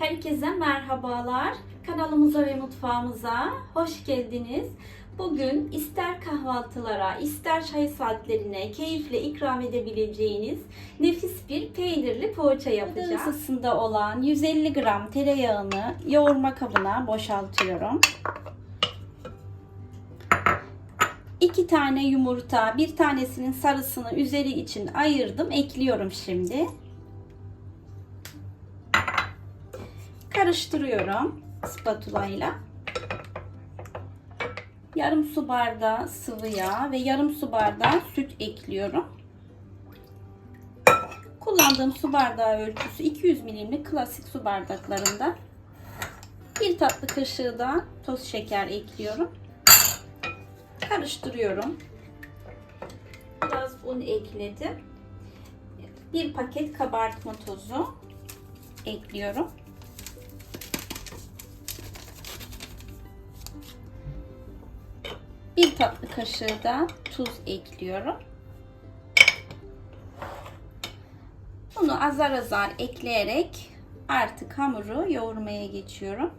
Herkese merhabalar. Kanalımıza ve mutfağımıza hoş geldiniz. Bugün ister kahvaltılara, ister çay saatlerine keyifle ikram edebileceğiniz nefis bir peynirli poğaça yapacağız. Isısında olan 150 gram tereyağını yoğurma kabına boşaltıyorum. 2 tane yumurta, bir tanesinin sarısını üzeri için ayırdım. Ekliyorum şimdi. Karıştırıyorum spatula ile. Yarım su bardağı sıvı yağ ve yarım su bardağı süt ekliyorum. Kullandığım su bardağı ölçüsü 200 milimlik klasik su bardaklarında. Bir tatlı kaşığı da toz şeker ekliyorum. Karıştırıyorum. Biraz un ekledim. Bir paket kabartma tozu ekliyorum. Bir tatlı kaşığı da tuz ekliyorum. Bunu azar azar ekleyerek artık hamuru yoğurmaya geçiyorum.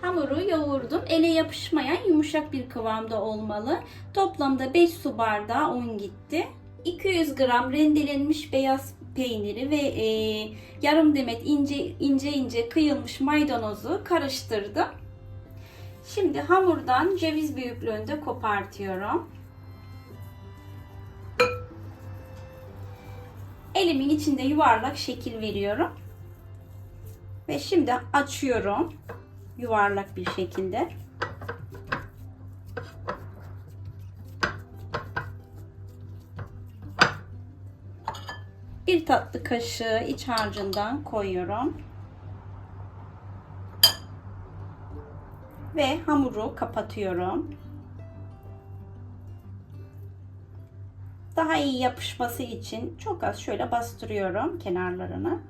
Hamuru yoğurdum. Ele yapışmayan yumuşak bir kıvamda olmalı. Toplamda 5 su bardağı un gitti. 200 gram rendelenmiş beyaz peyniri ve e, yarım demet ince ince ince kıyılmış maydanozu karıştırdım. Şimdi hamurdan ceviz büyüklüğünde kopartıyorum. Elimin içinde yuvarlak şekil veriyorum. Ve şimdi açıyorum yuvarlak bir şekilde. Bir tatlı kaşığı iç harcından koyuyorum. Ve hamuru kapatıyorum. Daha iyi yapışması için çok az şöyle bastırıyorum kenarlarını.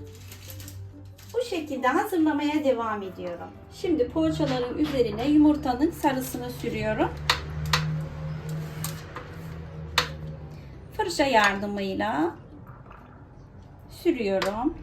Bu şekilde hazırlamaya devam ediyorum. Şimdi poğaçaların üzerine yumurtanın sarısını sürüyorum. Fırça yardımıyla sürüyorum.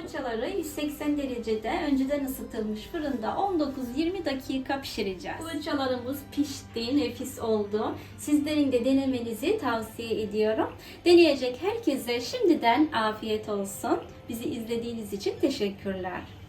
Poğaçaları 180 derecede önceden ısıtılmış fırında 19-20 dakika pişireceğiz. Poğaçalarımız pişti, nefis oldu. Sizlerin de denemenizi tavsiye ediyorum. Deneyecek herkese şimdiden afiyet olsun. Bizi izlediğiniz için teşekkürler.